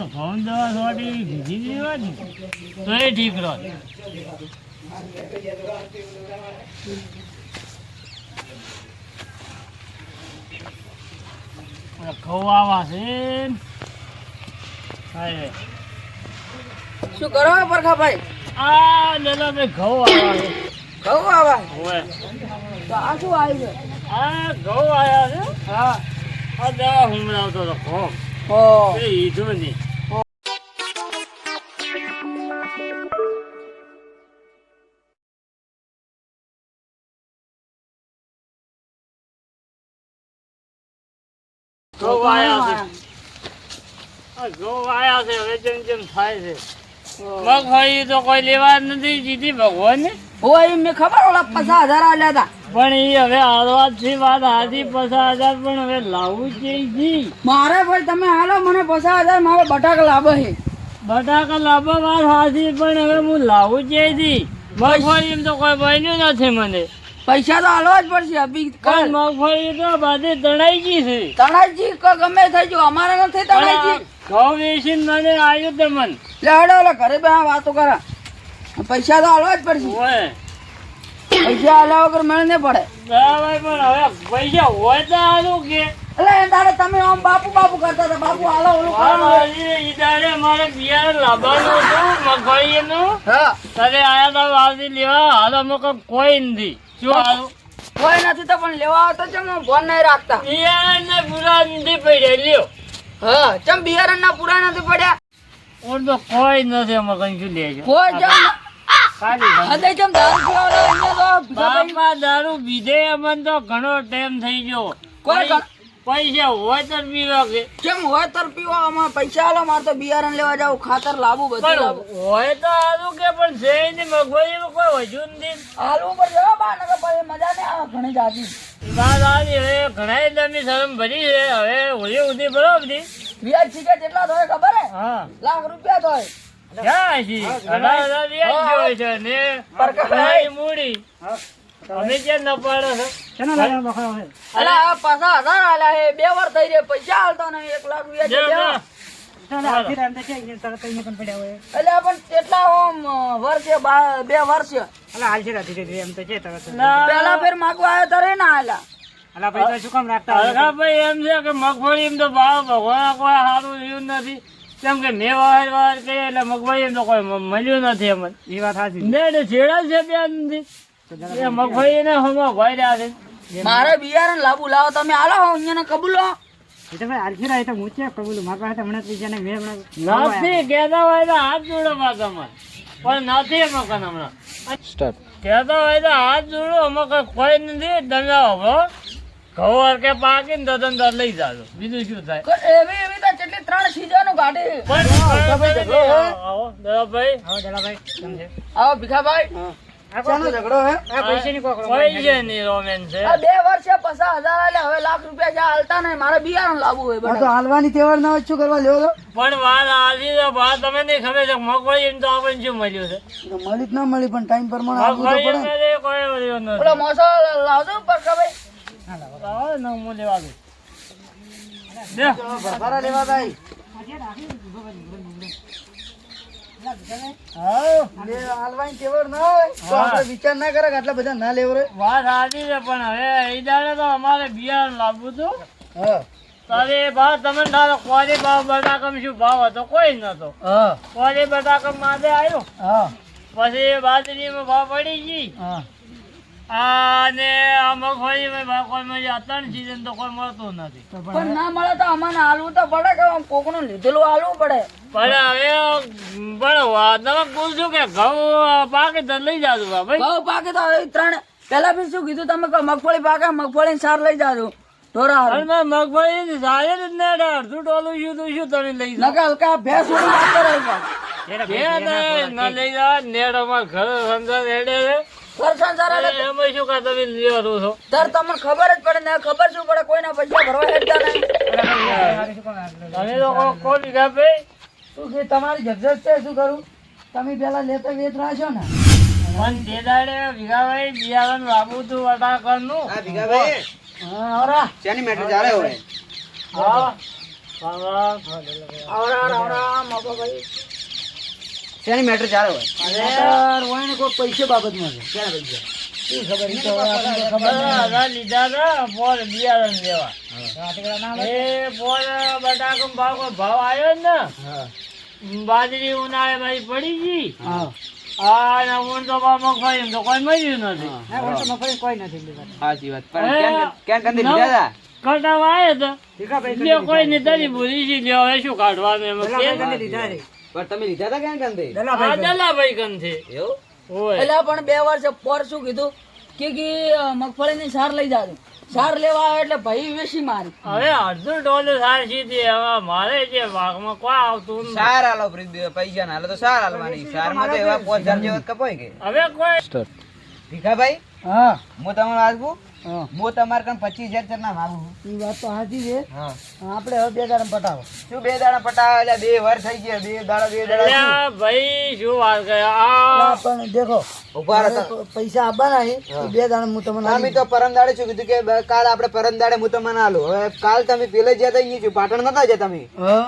તો ફોન દવા સોટી બીજી દેવાની તો એ ઠીક રહો. ખવાવા છે. શું કરો પરખા ભાઈ? આ લેલા ભાઈ ઘઉં આવા છે. ઘઉં આવા હોય તો આ શું આવ્યું આ ઘઉં આયા છે હા. આ દવા હુમલાવતો હતો ઘઉં છે ઓ એ ઈધું નહીં. ઘઉં છે. ઘઉં છે હવે જેમ જેમ થાય છે. મગફળી તો કોઈ લેવા નથી જીધી ભગવાન. હોય મેં ખબર ઓલા પચાસ હજાર આલ્યા હતા. પણ એ હવે હાલવાથી વાત હાથી પચાસ હજાર પણ હવે લાવવું જ મારે ભાઈ તમે હાલો મને પચાસ હજાર મારે બટાકા લાવો છે. બટાકા લાવવા વાત હાથી પણ હવે હું લાવું જ જી. મગફળી એમ તો કોઈ બન્યું નથી મને. પૈસા તો હાલવા જ પડશે અભી કાલ મગફળી તો બધી તણાઈ ગઈ છે. તણાજી ક ગમે થઈ ગયું અમારે નથી તણાજી ઘઉં વેચીને મને આવ્યું તે મન. લે હડો ઓલા ઘરે બે વાતો કરા. પૈસા તો હાલવા જ પડશે. હોય પૈસા હાલવા વગર મને નહીં પડે. બરાબર પણ હવે પૈસા હોય તો હાલું કે. એટલે તારે તમે આમ બાપુ બાપુ કરતા હતા બાપુ હાલો ઓલું કરવાનું ઈ મારે બિયારણ લાવવાનું હતું મગફળીનું. તારે આયા તા વાવડી લેવા હાલ અમુક કોઈ નથી. શું આવ્યું? કોઈ નથી તો પણ લેવા આવતો ચમ ફોન નહીં રાખતા. બિયારણ ને પૂરા નથી પડ્યા લ્યો. હા ચમ બિયારણ ના પૂરા નથી પડ્યા? ઓન તો કોઈ નથી અમે કઈ શું લેજો કોઈ ચમ ખાલી ચમ દારૂ પીવાનો દારૂ પીધે અમને તો ઘણો ટાઈમ થઈ ગયો. કોઈ પૈસા હોય તો પીવા કે. કેમ હોય તો પીવા? આમાં પૈસા આલો મારે તો બિયારણ લેવા જાવ ખાતર લાવું બધું હોય તો સારું કે પણ છે ને મગફળીમાં કોઈ વજુ નથી હાલવું પર જવા બા નકર પછી મજા નહીં આવે ઘણી જાતી વાત આવી હવે ઘણા દમની શરમ ભરી છે. હવે હોળી સુધી બધી વ્યાજ ચીકે કેટલા થાય ખબર હે? હા. લાખ રૂપિયા થાય. ક્યાં છે? ઘણા હજાર વ્યાજ જોઈ છે ને. મૂડી. ઘણાની ક્યાં ન પાડો છો? અલા આ પાછા હજાર હે. બે વાર થઈ પૈસા લાખ દેવા. એમ મગફળી એમ તો ભાવ ભગવાન કોઈ સારું રહ્યું નથી. કેમ કે મેં વાર વાર કરી એટલે મગફળી એમ તો કોઈ મળ્યું નથી અમને એ વાત સાચી છેડા છે બે મગફળી ને હમો ભાઈ રહ્યા છે. મારે બિયારણ લાવવું લાવો તમે આલો અહીંયા કબૂલો. નથી કહેતા હોય તો હાથ જોડવા તમારે પણ નથી મકાન હમણાં. કહેતા હોય તો હાથ જોડો અમે કોઈ નથી તમે હવે ઘઉં કે પાકીને તો તમે લઈ જાજો. બીજું શું થાય? એવી એવી તો કેટલી ત્રણ સીઝનો કાઢી ભાઈ આવો ભીખાભાઈ. ઝઘડો હે? પૈસે ની છે બે વર્ષે પચાસ હજાર આલ્યા હવે લાખ રૂપિયા જ્યાં હાલતા નહીં મારે બિયારણ લાવવું હોય તો હાલવાની તેવડ ના હોય શું કરવા લેવો પણ વાત આવી તો વાત તમે નહીં ખબર છે મગફળી એમ તો આપણને શું મળ્યું છે? મળી જ ના મળી પણ ટાઈમ પ્રમાણે આવવું તો મગફળી પડે. કોઈ મળ્યું નથી. ઓલો મોસો લાવજો પરખાભાઈ લાવો ને હું લેવા દઉં. દે. લેવા જાય લે, હાલવાની તેવડ ના હોય તો હા. આપણે વિચાર ના કરે આટલા બધા ના લેવો વાત સાચી છે પણ હવે એ દાડે તો અમારે બિયારણ લાવવું હતું. તારે ભાવ તમે તારો કોરી ભાવ બટાકમ શું ભાવ હતો? કોઈ નતો કોરી બટાકમ માથે આવ્યો પછી બાજરીમાં ભાવ પડી ગઈ અને આ મગફળીમાં ભાવ કોઈ ત્રણ સીઝન તો કોઈ મળતું નથી. પણ ના મળે તો અમારે હાલવું તો પડે કે આમ કોકનું લીધેલું હાલવું પડે. પણ હવે પણ તમે પૂછ્યું કે ઘઉં પાકે તો લઈ જાજો ભાઈ. ઘઉં પાકે તો હવે ત્રણ પેલા બી શું કીધું તમે મગફળી પાકે મગફળી સાર લઈ જાજો. ઢોરા. મગફળી સારી જ ને અડધું ટોલું શું તો શું તમે લઈ નકર હલકા ભેંસ વાત કરે છે. બે ને ન લઈ જાઓ નેડમાં ઘર સંસાર હેડે છે સારા. એમાં શું કા તમે લેવા દો છો તાર તમને ખબર જ પડે ને ખબર શું પડે કોઈના પૈસા ભરવા હેડતા નહીં તમે તો કો- કોણ લીધા ભાઈ શું કે તમારી જગજત છે શું કરું તમે પેલા લેતા વેત છો ને મન તે દાડે વીઘા ભાઈ બિયારણ લાવવું હતું વટાકરનું હા આવરા હા રામ રામ. આવરા આવરા મગભાઈ શેની મેટર ચાલે હોય. હોય. ને કોઈ પૈસે બાબતમાં છે ક્યાં પૈસા હતા બાજરી ઉનાળે મારી પડી ગઈ. હા. આ તો મગફળી તો કોઈ મળ્યું નથી. મગફળી કોઈ નથી. સાચી વાત. ક્યાં- ક્યાં લીધા હતા? કટાવા આવ્યો તો કોઈ ની તરી ભૂલી ગઈ. હવે શું કાઢવાનું એમાં? પણ તમે લીધા હતા ક્યાં આ દલાભાઈ કન એવું? એટલે પણ બે વર્ષ પર શું કીધું? કે કે મગફળીની સાર લઈ જાજો. સાર લેવા આવે એટલે ભાઈ વેસી મારી. હવે અડધું ડોલર સાર સીધી હવે મારે જે ભાગમાં કોઈ આવતું સાર આલો પ્રીત- પૈસા ના હાલે તો સાર આલવાની. સારમાં તો એવા પાંચ જેવા કપાય કે? હવે કોઈ ભીખાભાઈ હા. હું તમને વાત હા હું. તમારે કણ પચીસ હજાર ના માંગુ છું. એ વાત તો સાચી છે. હા. આપણે હવે બે દાડા પટાવો. શું બે દાડા પટાવો? એટલે બે વાર થઈ ગયા. બે દાડા બે દાડા? ભાઈ શું વાત કરે? આ પણ દેખો ઊભા રહો પૈસા આપવાના છે બે દાડા હું તમને તમે તો પરમ દાડે શું કીધું કે કાલ આપણે પરમ દાડે હું તમને આલું. હવે કાલ તમે પેલે ગયા થઈ છું. પાટણ નતા જતા તમે? હા.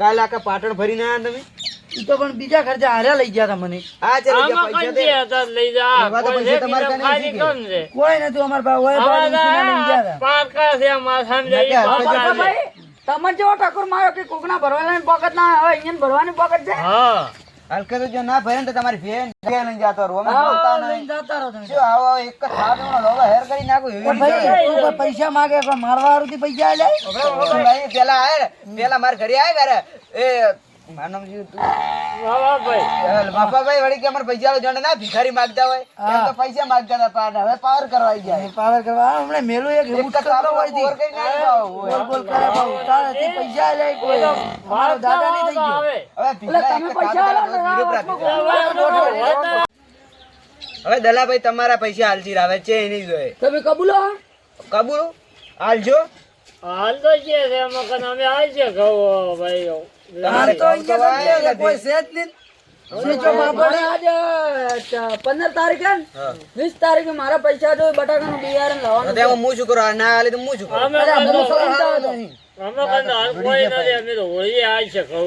કાલ આખા પાટણ ફરીને આવ્યા તમે? ઈ તો પણ બીજા ખર્ચા હારે લઈ ગયા મને. આ ચાલો ગયા પૈસા દે. હતા લઈ જા. તો કોઈ પૈસા છે તમારે કને ખાલી કોણ છે કોઈ નથી અમાર પાસે હોય ભાઈ લઈ ગયા હતા પારકા છે સમજાય નક્કી પારકા ભાઈ તમને જેવો ઠાકોર માર્યો કે કોકના ભરવાની પોકટ ના હવે અહીંયા ભરવાની પોકટ છે? હા. હલકે તો જો ના ભરે ને તો તમારી ફેન લઈ જતો રહો અમે બોલતા નહીં. જતા રહો તમે. જો આવો એક જ સાધનો લોગો હેર કરી નાખું એવી ભાઈ તું પૈસા માગે પણ મારવા હારુંથી પૈસા લે ભાઈ પેલા આય પેલા માર ઘરે આય ઘરે એ મારું નામ શું હતું? ભાઈ બાપાભાઈ વળી કે અમારે પૈસા આલો ના ભિખારી માંગતા હોય. એમ તો પૈસા માંગતા હતા પાછા. હવે પાવર કરવા આવી ગયા પાવર કરવા. હમણાં મેલું એક એક હિંમત હોય પાવર કરી નાખ્યો હોય. બોલ બોલ કરે બહુ તારાથી પૈસા આલ્યા કોઈ. અમારો દાદા નહીં થઈ ગયો. હવે ભિખારી પૈસા કામ આલો કરે, ને, વિરોધ રાખે. હવે દલાભાઈ તમારા પૈસા હાલતી આવે છે એની નહીં જોઈએ. તમે કબૂલો કબૂલ? હાલજો. હાલ તો છે છે મકાન અમે હાલ છે કહો ભાઈ તમારે તો અહીંયા કોઈ નહીં. પંદર તારીખે વીસ તારીખે મારા પૈસા બટાકા બટાકાનું બિયારણ લાવવાનું હું શું કરું? ના હાલે તો હું શું કરું? હોળી આવી છે કહું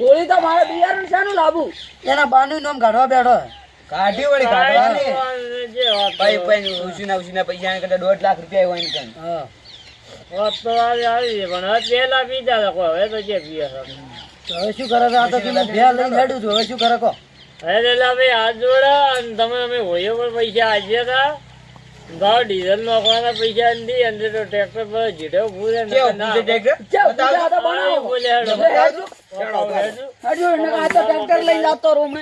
હોળી તો મારે બિયારણ શાનું લાભુ એના બાનું નામ કાઢવા બેઠો કાઢી વળી ઉછીના પૈસા કરતા દોઢ લાખ રૂપિયા હોય ને વાત તો આવી આવી છે પણ હવે પેલા પીધા હતા કોઈ હવે તો જે પીએ છે. હવે શું કરે આ તો તમે ભેળ લઈને હેડ્યું છું હવે શું કરે કહો? હવે પેલા ભાઈ હાથ જોડા અને તમે અમે હોળીઓ પણ પૈસા આપ્યા હતા. ગાવ ડીઝલ નાખવાના પૈસા નથી અંદર તો ટ્રેક્ટર પર જીડો ભૂલે ટ્રેક્ટર? લઈને જતો રહું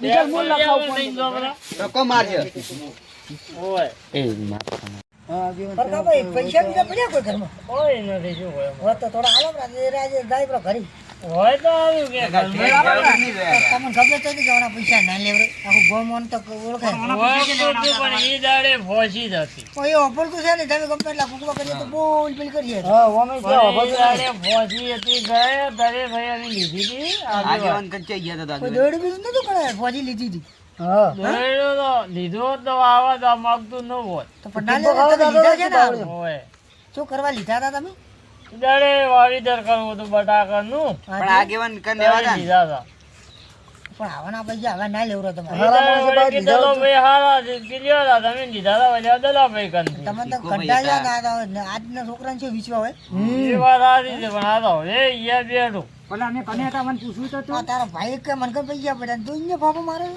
બીજા મૂળ લખાવું પૈસા લઈને જાઓ પેલા. ધક્કો મારજો હોય. પરકા પૈસા બીજા પડ્યા કોઈ ઘરમાં? કોઈ નથી શું હોય એમાં. તો થોડા આલો ને, રાજે જાય પેલો ઘરે. હોય તો આવ્યું કે તમને ખબર તો હતી પૈસા ના લેવડે. આખું ગામ તો ઓળખે. હોય તો હતું પણ ઈ દાડે ફોસી જ કોઈ એ વાપરતું છે ને, તમે ગમે એટલા કૂકવા કરીએ તો બોલ બોલ કરીએ. હા, દાડે ફોસી હતી ગયા તારે ભાઈ લીધી હતી આગેવાન કંચાઈ ગયા હતા કોઈ દોડી બીજું નતું કરે, ફોજી લીધી હતી. હા. લીધો તો આવા તો માગતું ન હોત તો પણ ના લેવા તમે લીધા છે ને? હોય શું કરવા લીધા હતા તમે? ઈ દાડે કરવું હતું બટાકાનું પણ આગેવાન કન લેવા. લીધા હતા પણ આવાના પૈસા હવે ના તમારે. હારા હતા, તમે લીધા હતા, દલાભાઈ કંથી. તમે તો કંટાળ્યા ના હતા. આજના છોકરાને શું હોય વાત છે, પણ આ તો હવે બેઠું. ભાઈ કે મને કઈ પૈસા પડ્યા તું મારે પણ અમે હતું કરે ને કરે ભાઈ આવે એમ.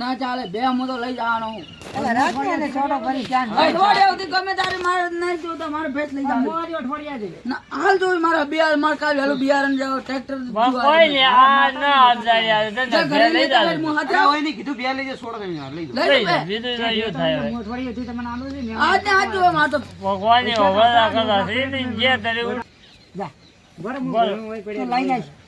ના ચાલે બે હું તો લઈ જવાનો ગમે તારે મારે નહીં જોતા મારે ભેંસ લઈ જવાનું. ના હાલ જોઈ મારા બિયાર મારે કાલ વહેલું બિયારણ જાવ ટ્રેક્ટર ને આ ના આપતા યાર. તને જા ઘરે લઈ લઈ જા. જા હું હાથે હોય નહીં કીધું બે લઈ જાય સોળ તમે લઈ જાઓ લઈ લઈ લે જા. બીજું તો શું થાય હવે. આજ ને આજ જોવે મારે તો છે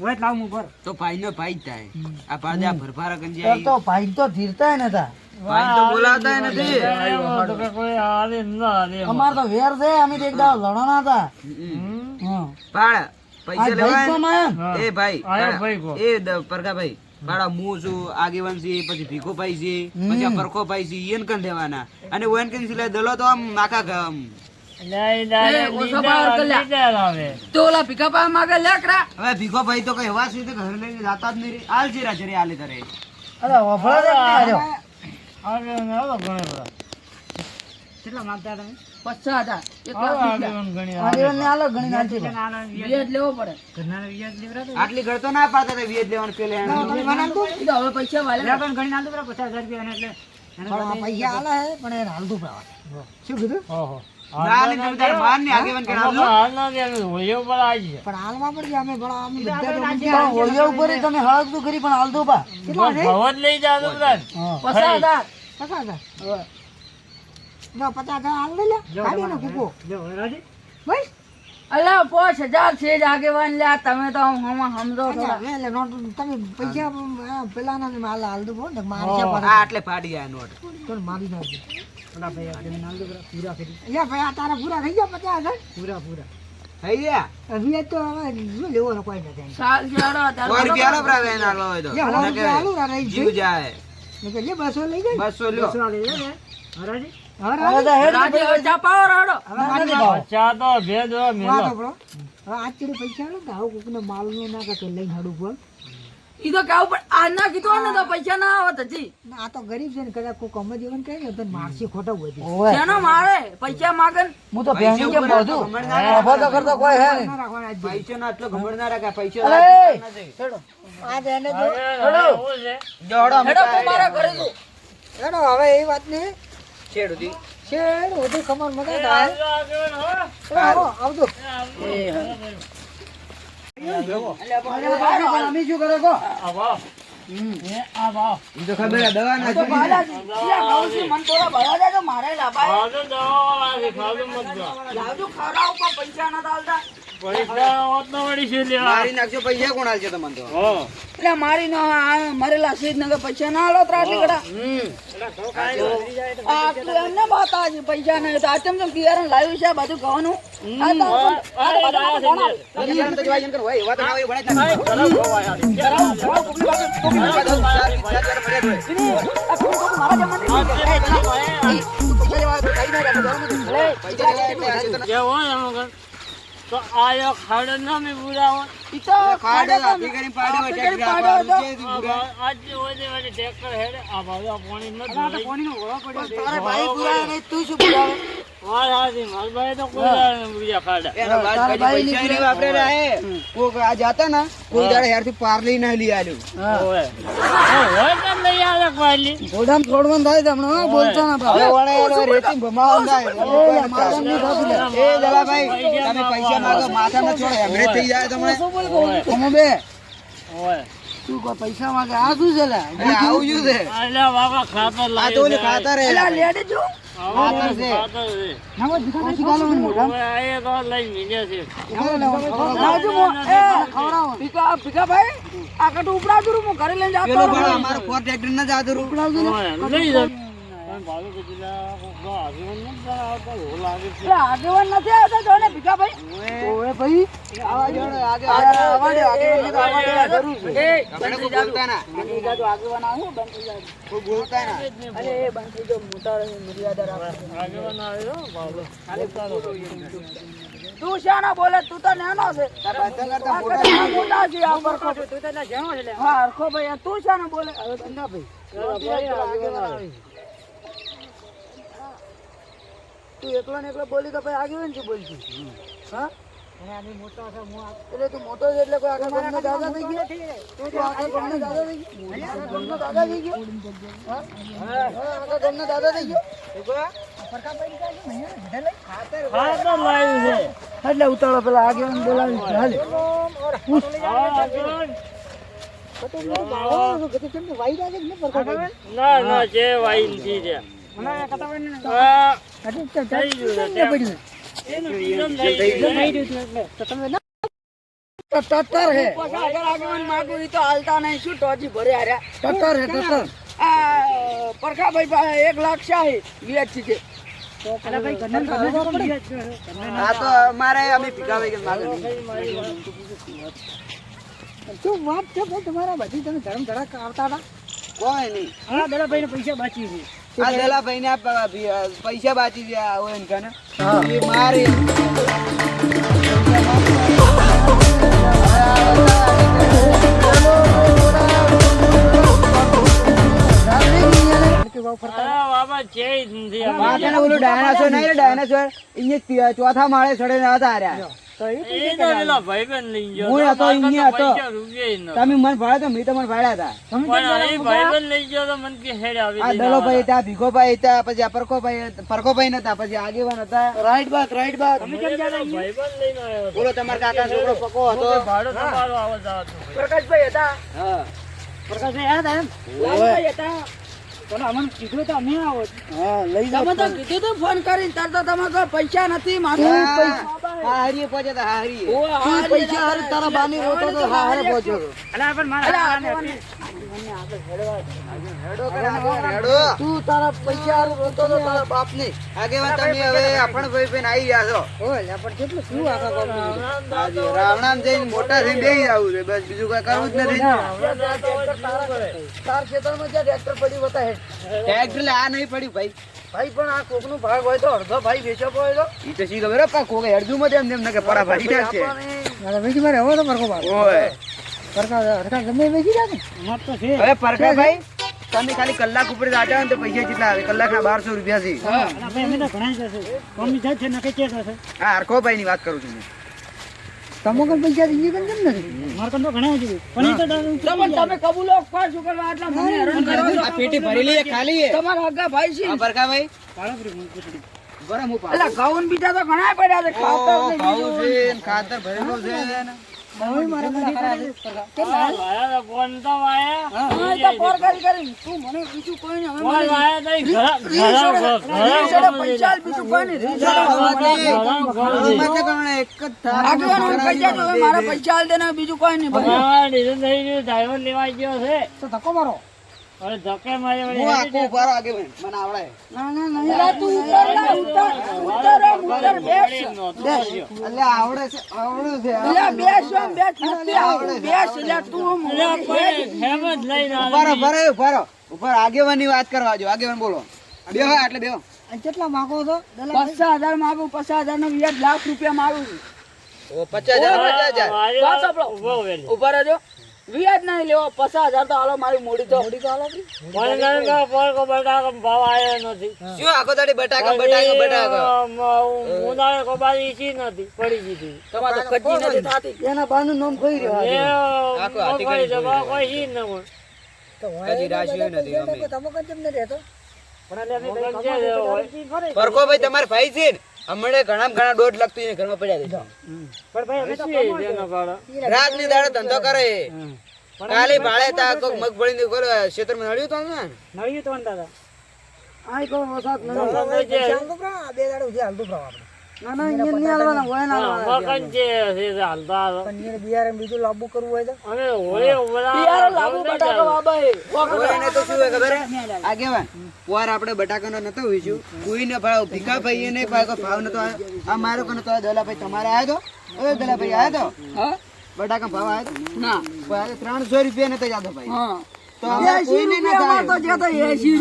ને જે તારે બોલ. તો ભાઈ નો ભાઈ થાય આ પાડે આ ભરભાર કંજી તો ભાઈ તો ધીરતા નતા ભાઈ તો. બોલાવતા નથી. અમાર તો વેર છે અમે એક દાડો લડવાના હતા. પાડ પૈસા લેવા એ ભાઈ? હા. એ પરગા ભાઈ કો. મુ હું છું આગેવાન છે પછી ભીખો ભાઈ છે પછી પરખો ભાઈ છે એને કન દેવાના અને ઓએન કન સિલાય દલો તો આમ આખા ગામ. લઈ લે, એ, ઓછો લીધા- ભાવ કર્યા. લીધા લાવે. તો ઓલા ભીખા પા માગે લેકરા હવે ભીખો ભાઈ તો કઈ હવા છે ઘર લઈને જાતા જ નહીં રે. આલ જીરા આલે તારે અરે. પચાસ હજાર. એક લાખ રૂપિયા. વ્યાજ લેવો પડે. આટલી ઘર તો ના પાડતા વીજ લેવાનું પેલે હવે પૈસા વાલે પણ આ પૈસા આલે પણ એને હાલતું પડે. શું કીધું? ઓહો. પાંચ હજાર છે જ ને આગેવાન તમે આમાં હાલ ના દે, હોળીઓ પર આવી છે. પણ હાલમાં પણ અમે ભલા અમે બધા તો મૂક્યા. પણ હોળીઓ ના ય તમે હળગતું કરી. પણ હાલતું પા ભાવ જ લઈ જાજો પચાસ હજાર? અલા પાંચ હજાર છે જ આગેવાન લ્યા તમે તો આમ હમણાં સમજો થોડા આ આટલે પાડી આ નોટ થઈ ગયા સાલ જેડો સો રૂપિયા આલો ભરા એને આલો હોય તો નકે જાય. બસો લ્યો. હવે તો હેડ રાજી હવે ચાપાવો રાડો ચા તો ભેદ હોય મેલો. ઈ તો કેવું પણ આ ના કીધું ને તો પૈસા ના આવત હજી આ તો ગરીબ છે ને કદાચ કોઈ કમ જ એવું કહે ને તો મારસી ખોટો હોય જેનો મારે? પૈસા માગન હું તો ભેણી કે બધું અભા તો કરતો કોઈ હે પૈસો ના આટલો ઘમંડ ના રાખે પૈસા. આ એને જો આગેવાન જોડો છે. હેડો હું મારા ઘરે છું હેડો હવે એ વાત ને છેડ. શેડ વધુ ખમણ મગા થાય આવજો મારે. લાવજો ખવડાવ પૈસા ના ચાલતા મારી નાખજો પૈસા કોણ આલશે તમને તો એટલે મારી નો મરેલા સીધ ને પૈસા ના આલો ત્રાટલી કડા એમને વાત આજે પૈસા નહીં તો આ ચમ ચમ લાવ્યું છે બધું ઘઉંનું. આ તો આ તો કરો, ના ના. આયા આજે ખાડો ના મેં હોય. ઈ તો ખાડો આપી કરીને પાડ્યો હોય, આપી કરીને ટ્રેક્ટર પાડ્યો આપણું હતો. આ ભાવ- આ જે હોય તે વળી ટ્રેક્ટર હેડે. આ ભાવ આ પાણી નથી લઈ. તારે ભાઈ પુરાય નહીં તું શું પુરાવે ને, પાર્લી ના લઈ આલ્યું. હોય. આ હોય કેમ નહીં આવે કોઈ? ઘોડામાં છોડવાનું થાય તમને બોલતો ના તમે પૈસા માંગો, માથામાં છોડો, હેમરેજ થઈ જાય તમને. બે. તું કોઈ પૈસા માંગે. આ શું છે આવું શું છે? ખાતર ખાતર લેડી જો છે. ખાતર છે. મોઢા આ એ તો લઈ મીડ્યા છે. લાવજો મો- એ ભીખા ભીખા ભાઈ આ કટુ ઉપડાવજો હું ઘરે લઈને જાતો પેલો અમારો ફોર ટ્રેક્ટર ના જાતું. હોય. લઈ જાઓ. તો આગેવાન નથી આવતા? જો ને ભીખા ભાઈ. ઓએ ભાઈ. શાના બોલે તું તો નાનો છે. બધા કરતા આ મોટા. કદાચ આ મોટા છે. હા હરખો ભાઈ તું શાના બોલે. હવે ભાઈ ચાલો ભાઈ, આગેવાન આવે. તું એકલો ને એકલો બોલી તો ભાઈ આગેવાન શું બોલશું હા? એટલે તું મોટો છે એટલે કોઈ આગળ ગામનો દાદા થઈ ગયો? તું તો આગળ ગામનો દાદા થઈ ગયો? આગળ ગામનો દાદા થઈ ગયો? આગળ ગામનો દાદા થઈ ગયો. એટલે ઉતાળો પેલા આગળ બોલાવી હાલે. ના ના જે વાઈ નથી છે. એક લાખ શાહી શું વાત છે તમારા બધી તમે ધર્મ ધડાક આવતા હતા કોઈ નહીં. હા દલાભાઈ પૈસા બાકી છે. આ ને પૈસા બાકી ગયા હોય ને કને. એ મારે. ડાયનાસોર નહીં ડાયનાસોર. ચોથા માળે ચડે હતા રહ્યા તમે મને ભાડ્યા મેં તમને ભાડ્યા હતા. પણ એ ભાઈબંધ લઈ ગયો તો મને કે હેડ આ જઈને દલોભાઈ હતા. પછી આ પરકોભાઈ પરકોભાઈ નતા પછી આગેવાન હતા. રાઈટ બાત રાઈટ બાત મને તો ભાઈબંધ લઈને આવ્યો હતો. બોલો તમારા કાકા છોકરો પકો હતો. તો ભાડું તમારું આવવા જાવ છું. પ્રકાશભાઈ હતા. હા. પ્રકાશભાઈ હતા એમ? લાલભાઈ હતા. અમને કીધું તો અમે આવો હા લઈ જાઓ તમે તો કીધું તું ફોન કરીને તાર તો તમે કહો પૈસા નથી મારે હા હારીએ પહોંચ્યા હતા ઓ, પૈસા હારે તારા બાની રોતો તો હારે પહોંચ્યો અલા પણ મારા તું તારા પૈસા રોતો તો તારા બાપને આગેવાન તમે હવે આપણ ભાઈ આવી છો પણ કેટલું શું આખા રાવણામ જઈને મોટા થઈને બેસી જવું છે બસ બીજું કઈ કરવું જ નથી તાર ખેતરમાં જ્યાં ટ્રેક્ટર પડ્યું બતા ટ્રેક્ટર આ નહીં પડ્યું ભાઈ ભાઈ પણ આ કોકનું ભાગ હોય તો અડધો ભાઈ વેચો હોય તો શી ખબર પણ માં તેમ ને કે ભાઈ મારે હવે તો પરકો ભાગ. ઓય પરકા હરકા ગમે એ વેચી જાય ને તો છે. હવે પરખા ભાઈ તમે ખાલી કલાક ઉપર જાતા તો પૈસા કેટલા આવે. કલાક ના બારસો રૂપિયા છે અમે તો ઘણા જશે કોમી જાય છે નકે ચેક હશે. આ હરખો ભાઈ ની વાત કરું છું તમો કન પૈસા દીધી કન કેમ નથી? માર કન તો ઘણા જ પણ તો તમે તમે કબૂલો કોણ શું કરવા? આટલા મને હેરાન કરો આ પેટી ભરી લઈએ ખાલી હે. તમારા આગા ભાઈ છે. આ ભાઈ. પાળો બરાબર હું પાડું. એટલે ઘઉં ને બીજા તો ઘણા પડ્યા છે. ખાતર. છે ખાતર ભરેલું છે ને. મારા ફોન તો વાયા. હા, તો ફોન કરી કરી. તું મને બીજું કોઈ નહીં હવે મને વાયા તો ઘર પૈસા બીજું કોઈ નહીં. રીસ જોડે આમાં તો ઘણા એક જ થા આગળ કહી દેજો, મારા પૈસા આલ દેના બીજું કોઈ નહીં. ભાઈ. હા, ડીઝલ થઈ ગયું, ડ્રાઈવર લેવા ગયો છે. તો ધક્કો મારો. હવે ધક્કે મારી વળી હું આખું ઊભા રહો આગેવાન. મને આવડે ના, ના, ના, ના, તું ઉતર ના, ઉતર, ઉતર ઉતર, બેસ. એટલે આવડે છે આવડે છે એટલે બેસ એમ, બેસ, નથી આવડતું, બેસ, એટલે તું આમ એટલે હેમ જ લઈને આવે. ઊભા રહો, ઊભા રહો, ઊભા રહો. ઊભા રહો. આગેવાનની વાત કરવા જો આગેવાન બોલો બેહો એટલે બેહો કેટલા માગો છો પચાસ હજાર માંગુ પચાસ હજાર નો વ્યાજ લાખ રૂપિયા મારું પચાસ હજાર પચાસ હજાર. ઊભા રહેજો વ્યાજ નહીં લેવો પચાસ હજાર તો હાલો મારી મૂડી તો. મૂડી તો હાલો મને કહો, પોરકો બટાકો ભાવ આવ્યો નથી. શું આખો દાડી બટાકા બટાકા બટાકા? ઉનાળે કોબારી ઈચી નથી પડી ગઈ તમાર તો કચ્ચી નથી. થાતી એના બાનું નામ કઈ રહ્યો એ આખો હાથી કરી દબાવ કોઈ હી ન હોય. કદી રાશિ નથી અમે. તમે કેમ ન રહેતો જે હોય. પરકો ભાઈ તમારે ભાઈ છે ને. હમણાં ઘણા ઘણા દોઢ લાખ એને ઘરમાં પડ્યા છે. પણ ભાઈ અમે તો હસી રાતની દાડે ધંધો કરે. કાલે ભાડે તા કોક મગફળી ની કોલો ક્ષેત્રમાં નડ્યું તો ને નળિયું તો દાદા આઈ કોઈ વસાત નહીં. બે દાડે ઉધી હાલતું પ્રવા ના ના અહીંયા નહીં હાલવાના, હોય ના હાલવાના. હા, મગન છે હાલતા હતા. બિયારણ બીજું લાંબુ કરવું હોય તો? અમે હોળી ઉભરા બિયારણ લાંબુ બટાકા બાબા એ. ઓયને તો શું હોય ખબર હે? આગેવાન પોર આપણે બટાકાનો નતો વેચ્યું કોઈને ભાવ ભીખા ભાઈ ને ભાવ ભાવ નતો આ મારો કોનો તો દલાભાઈ તમારે આવ્યો તો? ઓય દલાભાઈ આવ્યો તો? હા? બટાકા ભાવ આવ્યો તો? ના. ભાઈ ત્રણસો રૂપિયા નતો જાતો ભાઈ. હા. તો આમાં એસી કોઈને નતો રૂપિયા અમારે તો. જતા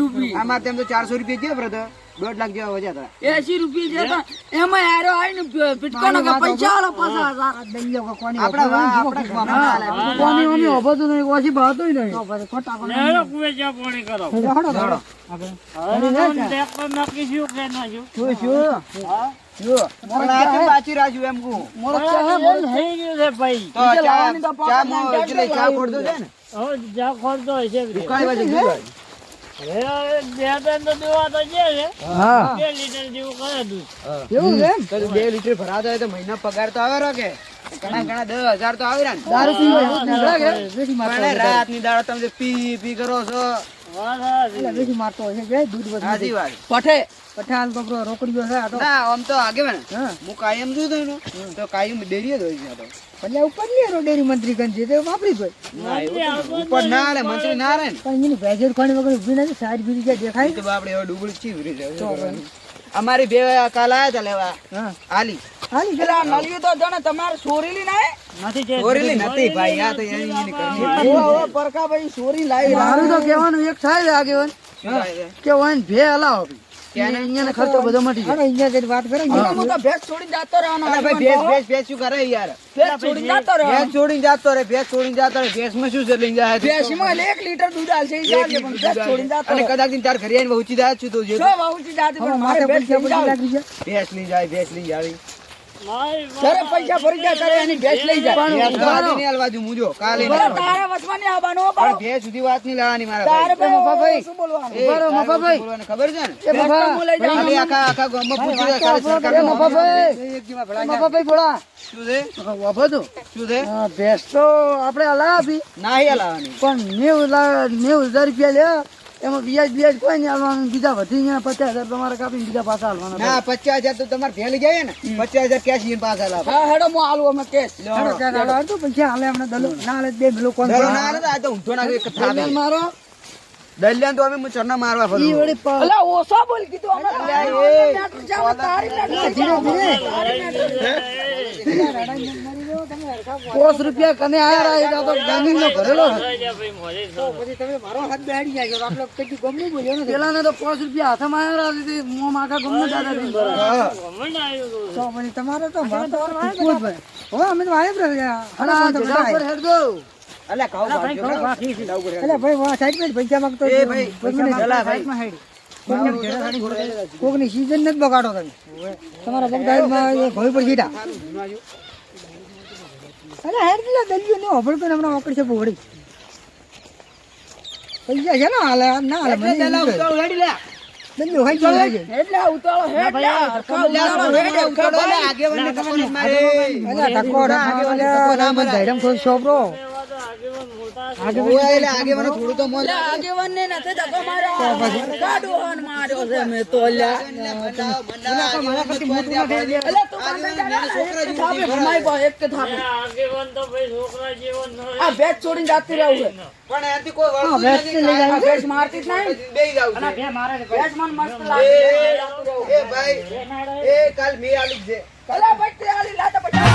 રૂપિયા. આમાં તેમ તો ચારસો રૂપિયા થયો બ્રધર? દોઢ લાખ જેવા વધ્યા હતા એસી રૂપિયા જતા એમાં હારો આવીને પીટકાનો કે પૈસા આલો પાછા હજાર કોની ઓની હોભતું નહીં ઓછી ભાવતું નહીં. ખોટા કુવે જ્યાં પાણી કરો. હડો હવે તમને ટ્રેક્ટર કે નાખ્યું? શું? શું છે ભાઈ. તો ચા ચા ચા ફોડતો છે ને? હવે જા ખોરતો મહિના પગાર તો આવે કે ઘણા ઘણા દસ હજાર તો આવે રાતની. દાડો તમે પી પી કરો છો. એટલે વેચી મારતો હોય બે દૂધ સાચી વાત. પઠે પઠાણ તો રોકડીઓ છે આ ના આમ તો હું. કાયમ છું તો? તો કાયમ ડેરીએ જ હોય છે એટલે ઉપર નહીં એનો ડેરી મંત્રી કન છે વાપરી જ હોય. ઉપર ના આલે મંત્રી ના રે પણ એની ભેજર ખાણી વગર ઊભી નથી સાઈડ બીજી દેખાય? તો બાપડે હવે ડુબળી ચીવરી જાય અમારી બે કાલ આયા તા લેવા. હા. આલી હાલી. પેલા નળિયું તો જો તમારે સોરીલી ના નથી સોરીલી નથી ભાઈ આ તો એની ઓવા, સોરી લાવી મારું તો કહેવાનું એક થાય આગેવાન? કે વાન ભે હલાવો અહીંયા ખર્ચો બધો મટી જાય. અહીંયા જઈને વાત કરે હું. તો- ભેંસ છોડીને જાતો રહેવાનો અલા ભાઈ ભેંસ ભેંસ ભેંસ શું કરે યાર? ભેંસ છોડીને જતો રહેવાનો ભેંસ છોડીને જાતો રે ભેંસ છોડીને જાતો રે ભેંસમાં શું છે લઈને જાય ભેંસમાં એક લિટર દૂધ આલશે ઈ ચાલશે, પણ ભેંસ છોડીને જાતો અને કદાચ તાર ઘરે આવીને જાય છું તો જો પણ મારે ભેંસ લઈ જાય. ભેંસ લઈ જાય. જ્યારે પૈસા ભરી જાય ત્યારે એની ભેંસ લઈ જાય ભેંસ તો હાલવા દઉં, મુજો કાલે હાલવા. તારે વસવાની આવવાનો પણ. ભેંસ સુધી વાત નહીં લાવવાની મારા તારે ભાઈ. ભાઈ ભાઈ. શું બોલવાનું એ, મફા ભાઈ ખબર છે ને એ મફા હું લઈ જાઉં. ખાલી આખા આખા ગામમાં પૂછી રહ્યા. એક દીવા ભલા જાય. મફાભાઈ બોલા શું છે વાપો તો શું છે હા, ભેંસ તો આપણે હલા આપી નાહી હલાવવાની પણ નેવું લા- નેવું હજાર રૂપિયા લે એમાં વ્યાજ વ્યાજ કોઈ નહીં હાલવાનું. બીજા વધી ગયા પચાસ હજાર તમારે કાપીને બીજા પાછા હાલવાના ના પચાસ હજાર તો તમારે ફેલ જાય ને. પચાસ હજાર કેશ ઈને પાછા લાવો હા હેડો હું આલું અમે કેશ હાલો, ત્યાં હાલો, હાલો, પૈસા હાલે અમને દલો. ના હાલે બે મિલો કોણ દલો ના હાલે આ તો ઊંધો ના એક થાપે. મારો? દલિયાને તો અમે હું ચરના મારવા ફરું. ઈ વળી પ- અલા ઓછો બોલ કીધું અમે તારી તારી મેટર છે. પોસ રૂપિયા કને આયા તો ગાંધી નો ભરેલો છે. ભાઈ પછી તમે મારો હાથ બેડી જાય તો આપણે કદી ગમનું બોલ્યો ને પેલાને તો પાંચ રૂપિયા હાથમાં આયા રહ્યા મોં માખા ગમનું હતું. તો પછી તમારે તો મારે તો પૂછવું જ ભાઈ. હવે અમે તો વાય આયા. અલ્યા, ખાવ ભાગ્યો બરાબર. અલા ભાઈ વાહ સાઈડ પર પૈસા માંગતો એ ભાઈ, કોકની દલા ભાઈ. કોકની સીઝન નથી બગાડો તમે તમારા બગદાદમાં ભોય પર જીટા અરે હેર પેલા દલિયો ને હોભળ તો હમણાં ઓકડી છે બોડી. પૈસા છે ને હાલે ના હાલે મને હેડી લે. દલિયો ખાઈ ગયો એટલે ઉતાળો ઉતાવળો હેડ લે, હરખા અલ્યા, ઉતાવળો હેડ, હરખા લે, ભાઈ. આગેવાનને ટકો મારે. અલા ટકો અલા મને સોપરો એવા તો આગેવાન આગેવાનો થોડું તો મોજ એટલે આગેવાનને નથી ધક્કો માર્યો. કાઢોહન એ કાલ મે આલી છે. કલા ભાઈ આલી લાતા પટા